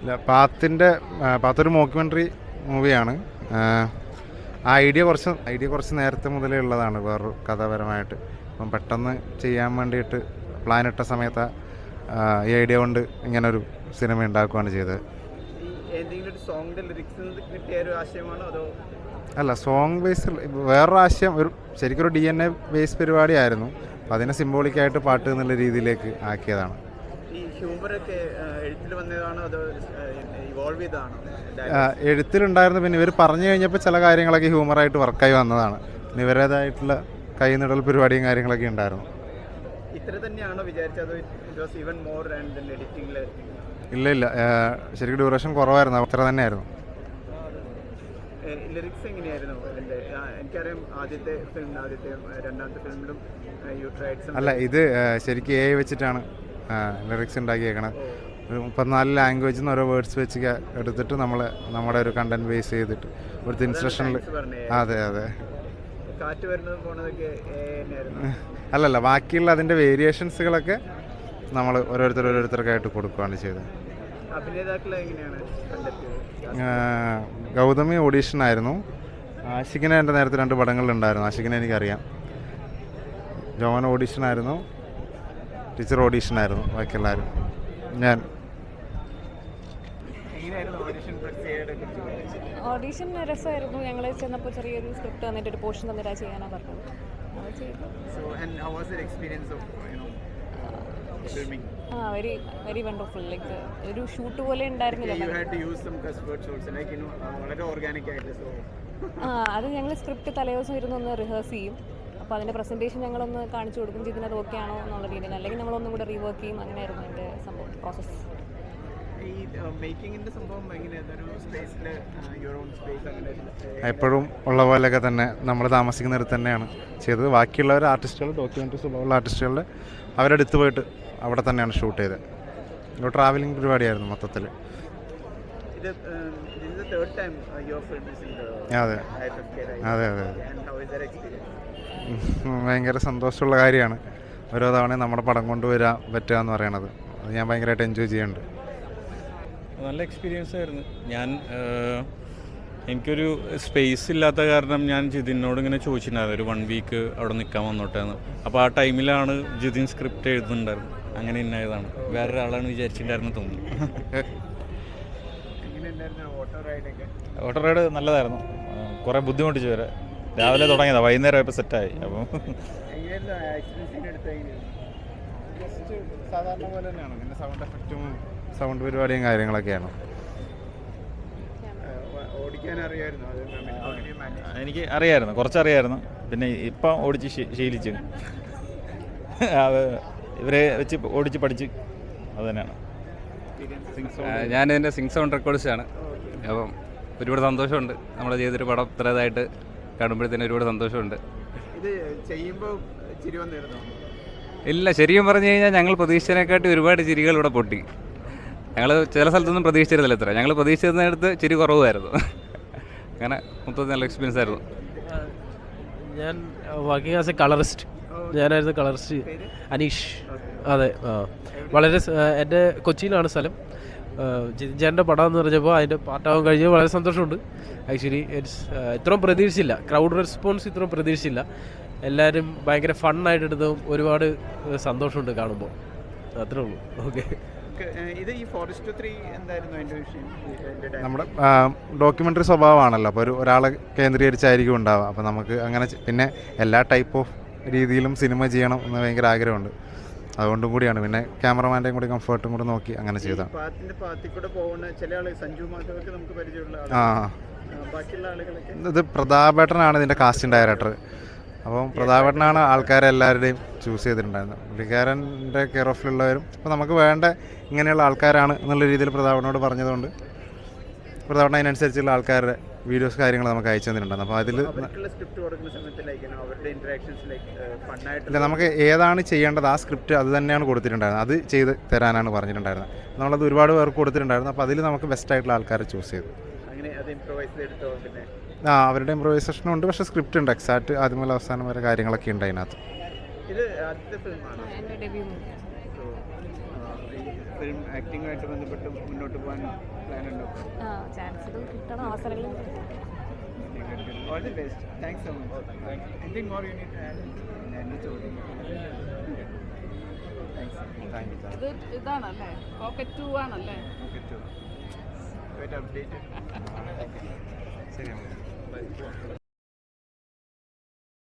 ഇല്ല പാത്തിന്റെ പാത്തൊരു മോക്യുമെന്ററി മൂവിയാണ് ആ ഐഡിയ കുറച്ച് ഐഡിയ കുറച്ച് നേരത്തെ മുതലേ ഉള്ളതാണ് വേറൊരു കഥാപരമായിട്ട്. അപ്പം പെട്ടെന്ന് ചെയ്യാൻ വേണ്ടിയിട്ട് പ്ലാൻ ഇട്ട സമയത്ത് ആ, ഈ ഐഡിയ കൊണ്ട് ഇങ്ങനൊരു സിനിമ ഉണ്ടാക്കുകയാണ് ചെയ്തത്. അല്ല സോങ് ബേസ് വേറൊരു ആശയം ഒരു ശരിക്കും ഒരു ഡി എൻ എ ബേസ് പരിപാടിയായിരുന്നു. അപ്പം അതിനെ സിംബോളിക്കായിട്ട് പാട്ട് എന്നുള്ള രീതിയിലേക്ക് ആക്കിയതാണ്. എഴുത്തിലുണ്ടായിരുന്നു പിന്നെ ഇവർ പറഞ്ഞു കഴിഞ്ഞപ്പോൾ ചില കാര്യങ്ങളൊക്കെ ഹ്യൂമറായിട്ട് വർക്കായി വന്നതാണ്. പിന്നെ ഇവരേതായിട്ടുള്ള കൈനിടൽ പരിപാടിയും കാര്യങ്ങളൊക്കെ ഉണ്ടായിരുന്നു. ഇല്ല ഇല്ല. ശരിക്കും ഡ്യൂറേഷൻ കുറവായിരുന്നു. അത്ര തന്നെയായിരുന്നു. ലിറിക്സ് എങ്ങനെയായിരുന്നു? അതിന്റെ എനിക്കറിയാം ആദ്യത്തെ ഫിലിം ആദ്യത്തെ രണ്ടാമത്തെ ഫിലിമിലും യു ട്രൈഡ് അല്ല ഇത് ശരിക്കും എ വെച്ചിട്ടാണ് ലിറിക്സ് ഉണ്ടാക്കിയേക്കണത്. ഒരു മുപ്പത്തിനാല് ലാംഗ്വേജിൽ നിന്ന് ഓരോ വേർഡ്സ് വെച്ച് എടുത്തിട്ട് നമ്മൾ നമ്മുടെ ഒരു കണ്ടന്റ് ബേസ് ചെയ്തിട്ട് ഒരു ഇൻസ്ട്രക്ഷനിൽ അതെ അതെ. അല്ലല്ല ബാക്കിയുള്ള അതിന്റെ വേരിയേഷൻസുകളൊക്കെ നമ്മൾ ഓരോരുത്തർ ഓരോരുത്തർക്കായിട്ട് കൊടുക്കുകയാണ് ചെയ്തത്. അഭിനേതാക്കളെ എങ്ങനെയാണ് കണ്ടെത്തിയത്? ഗൗതമി ഓഡീഷനായിരുന്നു ആയിരുന്നു. ആഷിഖിനെ എന്റെ നേരത്തെ രണ്ട് പടങ്ങളിലുണ്ടായിരുന്നു. ആഷിഖിനെ എനിക്കറിയാം. ജോൻ ഓഡീഷനായിരുന്നു ടീച്ചർ ഓഡീഷനായിരുന്നു ആയിരുന്നു. ബാക്കി എല്ലാവരും ഞാൻ? ഓഡീഷൻ രസമായിരുന്നു. ഞങ്ങൾ ചെന്നപ്പോൾ ചെറിയൊരു സ്ക്രിപ്റ്റ് തന്നിട്ട് ഒരു പോർഷൻ തന്നിട്ടാ ചെയ്യാനാണ് പറഞ്ഞത്. ആ വെരി വെരി വണ്ടർഫുൾ ലൈക്ക് ഒരു ഷൂട്ട് പോലെ ഉണ്ടായിരുന്നില്ല ആ അത് ഞങ്ങൾ സ്ക്രിപ്റ്റ് തലേദിവസം ഇരുന്ന് ഒന്ന് റിഹേഴ്സ് ചെയ്യും. അപ്പൊ അതിന്റെ പ്രസന്റേഷൻ പ്രസന്റേഷൻ ഞങ്ങളൊന്ന് കാണിച്ചു കൊടുക്കും ഇതിനത് ഓക്കെ ആണോ എന്നുള്ള രീതിയിൽ. അല്ലെങ്കിൽ നമ്മളൊന്നും കൂടെ റീവർക്ക് ചെയ്യും അങ്ങനെയായിരുന്നു എന്റെ സംഭവം പ്രോസസ്സ് ഈ മേക്കിങ്ങിന്റെ സംഭവം എപ്പോഴും ഉള്ള പോലെയൊക്കെ തന്നെ നമ്മൾ താമസിക്കുന്നിടത്ത് തന്നെയാണ് ചെയ്തത്. ബാക്കിയുള്ളവർ ആർട്ടിസ്റ്റുകൾ ഡോക്യുമെന്ററീസ് ഉള്ള ആർട്ടിസ്റ്റുകളുടെ അവരടുത്ത് പോയിട്ട് അവിടെ തന്നെയാണ് ഷൂട്ട് ചെയ്തത്. ഒരു ട്രാവലിംഗ് പരിപാടിയായിരുന്നു മൊത്തത്തിൽ അതെ. അതെ അതെ ഭയങ്കര സന്തോഷമുള്ള കാര്യമാണ്. ഓരോ തവണ നമ്മുടെ പടം കൊണ്ടുവരാൻ പറ്റുക എന്ന് പറയണത്. അത് ഞാൻ ഭയങ്കരമായിട്ട് എൻജോയ് ചെയ്യുന്നുണ്ട് നല്ല എക്സ്പീരിയൻസ് ആയിരുന്നു. ഞാൻ എനിക്കൊരു സ്പേസ് ഇല്ലാത്ത കാരണം ഞാൻ ജിതിനോട് ഇങ്ങനെ ചോദിച്ചിട്ടുണ്ടായിരുന്നു. ഒരു വൺ വീക്ക് അവിടെ നിൽക്കാൻ വന്നോട്ടെ എന്ന്. അപ്പോൾ ആ ടൈമിലാണ് ജിതിൻ സ്ക്രിപ്റ്റ് എഴുതുന്നുണ്ടായിരുന്നു അങ്ങനെ ഇന്നായതാണ്. വേറൊരാളാണ് വിചാരിച്ചിട്ടുണ്ടായിരുന്നു തോന്നുന്നു. ഓട്ടോ റൈഡ് നല്ലതായിരുന്നു. കുറേ ബുദ്ധിമുട്ടിച്ചു വരെ രാവിലെ തുടങ്ങിയതാണ് വൈകുന്നേരം ആയപ്പോൾ സെറ്റായി അപ്പം സാധാരണ പോലെ തന്നെയാണ്. പിന്നെ സൗണ്ട് എഫക്റ്റും സൗണ്ട് പരിപാടിയും കാര്യങ്ങളൊക്കെയാണ്. എനിക്ക് അറിയായിരുന്നു കുറച്ചറിയായിരുന്നു. പിന്നെ ഇപ്പം ഓടിച്ച് ശീലിച്ചു. അത് ഇവരെ വെച്ച് ഓടിച്ച് പഠിച്ച് അത് തന്നെയാണ്. ഞാൻ എന്റെ സിംഗ് സൗണ്ട് റെക്കോർഡ്സാണ് അപ്പം ഒരുപാട് സന്തോഷമുണ്ട്. നമ്മൾ ചെയ്തൊരു പടം ഇത്രതായിട്ട് കാണുമ്പോഴത്തേന് കാണുമ്പോഴത്തേനും ഒരുപാട് സന്തോഷമുണ്ട്. ഇത് ചെയ്യുമ്പോൾ ചിരി വന്നിരുന്നു? ഇല്ല ശരിക്കും പറഞ്ഞു കഴിഞ്ഞാൽ ഞങ്ങൾ പ്രതീക്ഷിച്ചതിനെക്കാട്ടി ഒരുപാട് ചിരികൾ ഇവിടെ പൊട്ടി. ഞങ്ങൾ ചില സ്ഥലത്തൊന്നും പ്രതീക്ഷിച്ചിരുന്നില്ല ഇത്ര. ഞങ്ങൾ പ്രതീക്ഷിച്ചിരുന്നിടത്ത് ചിരി കുറവായിരുന്നു അങ്ങനെ മൊത്തത്തിൽ നല്ല എക്സ്പീരിയൻസ് ആയിരുന്നു. ഞാൻ വർക്കിംഗ് ആസ് എ കളറിസ്റ്റ്. ഞാനായിരുന്നു കളറിസ്റ്റ്. അനീഷ്. അതെ ആ. വളരെ എന്റെ കൊച്ചിയിലാണ് സ്ഥലം. ജിതിൻചാന്റെ പടം എന്ന് പറഞ്ഞപ്പോൾ അതിന്റെ പാട്ടാവാൻ കഴിഞ്ഞ് വളരെ സന്തോഷമുണ്ട്. ആക്ച്വലി ഇറ്റ്സ് ഇത്രയും പ്രതീക്ഷിച്ചില്ല. ക്രൗഡ് റെസ്പോൺസ് ഇത്രയും പ്രതീക്ഷിച്ചില്ല. എല്ലാവരും ഭയങ്കര ഫണ്ണായിട്ട് എടുത്തതും ഒരുപാട് സന്തോഷമുണ്ട് കാണുമ്പോൾ. അത്രേ ഉള്ളൂ. ഓക്കെ ഇത് ഈ ഫോറസ്റ്റ് ത്രീ എന്തായിരുന്നു അതിന്റെ വിഷയം? നമ്മുടെ ഡോക്യുമെന്ററി സ്വഭാവമാണല്ലോ. അപ്പോൾ ഒരു ഒരാളെ കേന്ദ്രീകരിച്ചായിരിക്കും ഉണ്ടാവുക. അപ്പോൾ നമുക്ക് അങ്ങനെ പിന്നെ എല്ലാ ടൈപ്പ് ഓഫ് രീതിയിലും സിനിമ ചെയ്യണം എന്ന് ഭയങ്കര ആഗ്രഹമുണ്ട്. അതുകൊണ്ടും കൂടിയാണ്. പിന്നെ ക്യാമറമാന്റെയും കൂടി കംഫർട്ടും കൂടി നോക്കി അങ്ങനെ ചെയ്തതാണ് ആ. ഇത് പ്രതാപേട്ടനാണ് ഇതിന്റെ കാസ്റ്റിംഗ് ഡയറക്ടർ അപ്പം പ്രതാപേട്ടനാണ് ആൾക്കാരെ എല്ലാവരുടെയും ചൂസ് ചെയ്തിട്ടുണ്ടായിരുന്നത്. പുള്ളിക്കാരന്റെ കെയർ ഓഫിലുള്ളവരും അപ്പോൾ നമുക്ക് വേണ്ട ഇങ്ങനെയുള്ള ആൾക്കാരാണ് എന്നുള്ള രീതിയിൽ പ്രതാപനോട് പറഞ്ഞതുകൊണ്ട് പ്രതാപൻ അതിനനുസരിച്ചുള്ള ആൾക്കാരുടെ വീഡിയോസ് കാര്യങ്ങൾ നമുക്ക് അയച്ചു തന്നിട്ടുണ്ടായിരുന്നു. അപ്പോൾ അതിൽ ഇല്ല നമുക്ക് ഏതാണ് ചെയ്യേണ്ടത് ആ സ്ക്രിപ്റ്റ് അത് തന്നെയാണ് കൊടുത്തിട്ടുണ്ടായിരുന്നത്. അത് ചെയ്ത് തരാനാണ് പറഞ്ഞിട്ടുണ്ടായിരുന്നത്. നമ്മളത് ഒരുപാട് പേർക്ക് കൊടുത്തിട്ടുണ്ടായിരുന്നു. അപ്പോൾ അതിൽ നമുക്ക് ബെസ്റ്റ് ആയിട്ടുള്ള ആൾക്കാരെ ചൂസ് ചെയ്തു. അങ്ങനെ അത് ഇംപ്രവൈസ് ചെയ്തെടുത്തോ പിന്നെ ആ അവരുടെ ഇമ്പ്രൂവൈസേഷനും ഉണ്ട് പക്ഷേ സ്ക്രിപ്റ്റ് ഉണ്ട്. എക്സാക്ട് ആദ്യം മുതൽ അവസാനം വരെ കാര്യങ്ങളൊക്കെ ഉണ്ട് അതിനകത്ത്. ഇത് ആദ്യത്തെ ഫിലിമാണ് ഫിലിം ആക്ടിങ്ങുമായിട്ട് ബന്ധപ്പെട്ട് മുന്നോട്ട് പോകാൻ പ്ലാൻ ഉണ്ടോ? ആ ചാൻസുകൾ കിട്ടണം അവസരങ്ങൾ all the best thanks so much more ചോദ്യം താങ്ക്സ് ഇത് ഇതാണല്ലേ? പോക്കറ്റ് ടു ആണല്ലേ? To update Saya.